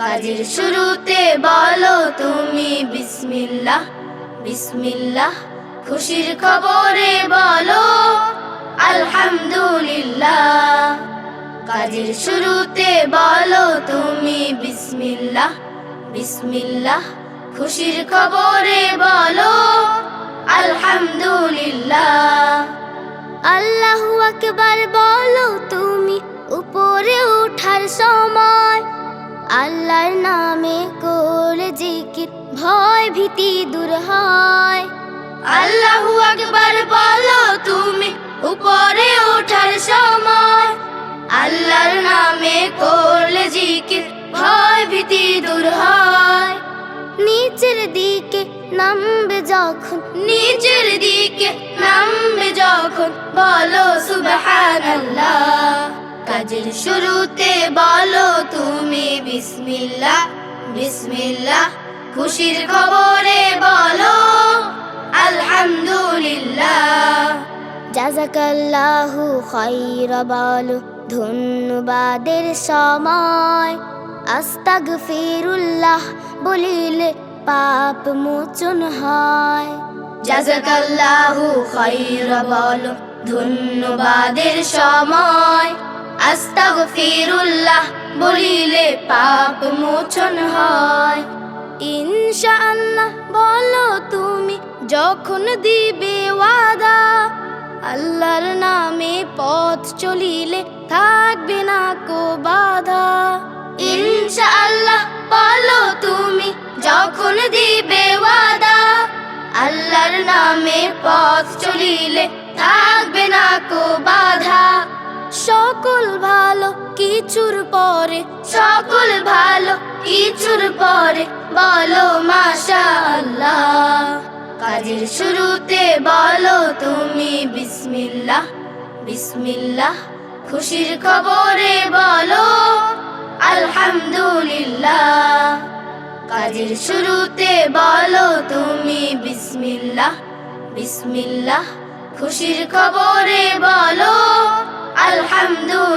কাজের শুরুতে বলো তুমি বিসমিল্লাহ বিসমিল্লাহ। খুশির খবরে বলো, আলহামদুলিল্লাহ। কাজের শুরুতে বলো তুমি বিসমিল্লাহ বিসমিল্লাহ। খুশির খবরে বলো, আলহামদুলিল্লাহ। আল্লাহু আকবার বলো তুমি উপরে ওঠার সময়। আল্লাহর নামে করে জিকির ভয় ভীতি দূর হয়। আল্লাহু আকবার বলো তুমি উপরে ওঠার সময়। আল্লাহর নামে করলে জিকির ভয় ভীতি দূর হয়। নিচের দিকে নামবে যখন। নিচের দিকে নামবে যখন বলো সুবহানাল্লাহ। শুরুতে বলো তুমি বিসমিল্লা বিসমিল্লাহ। খুশির খবরে বলো আলহামদুলিল্লাহ। জাজাকাল্লাহু খাইরা বলো ধন্যবাদের সময়। আস্তাগফিরুল্লাহ বলিলে পাপ মোচন হয়। জাজাকাল্লাহু খাইরা বলো ধন্যবাদের সময়। আস্তাগফিরুল্লাহ বলিলে পাপ মোচন হয়। ইনশাআল্লাহ বলো তুমি যখন দিবে ওয়াদা, আল্লাহর নামে পথ চলিলে থাকবে না কো বাধা। ইনশাআল্লাহ বলো তুমি যখন দিবে ওয়াদা, আল্লাহর নামে পথ চলিলে সকল ভালো কিছুর পরে বলো মাশাআল্লাহ। কাজের শুরুতে বলো তুমি বিসমিল্লাহ বিসমিল্লাহ। খুশির খবরে বলো, আলহামদুলিল্লাহ। কাজের শুরুতে বলো তুমি বিসমিল্লাহ বিসমিল্লাহ। খুশির খবরে বলো, আলহামদুলিল্লাহ।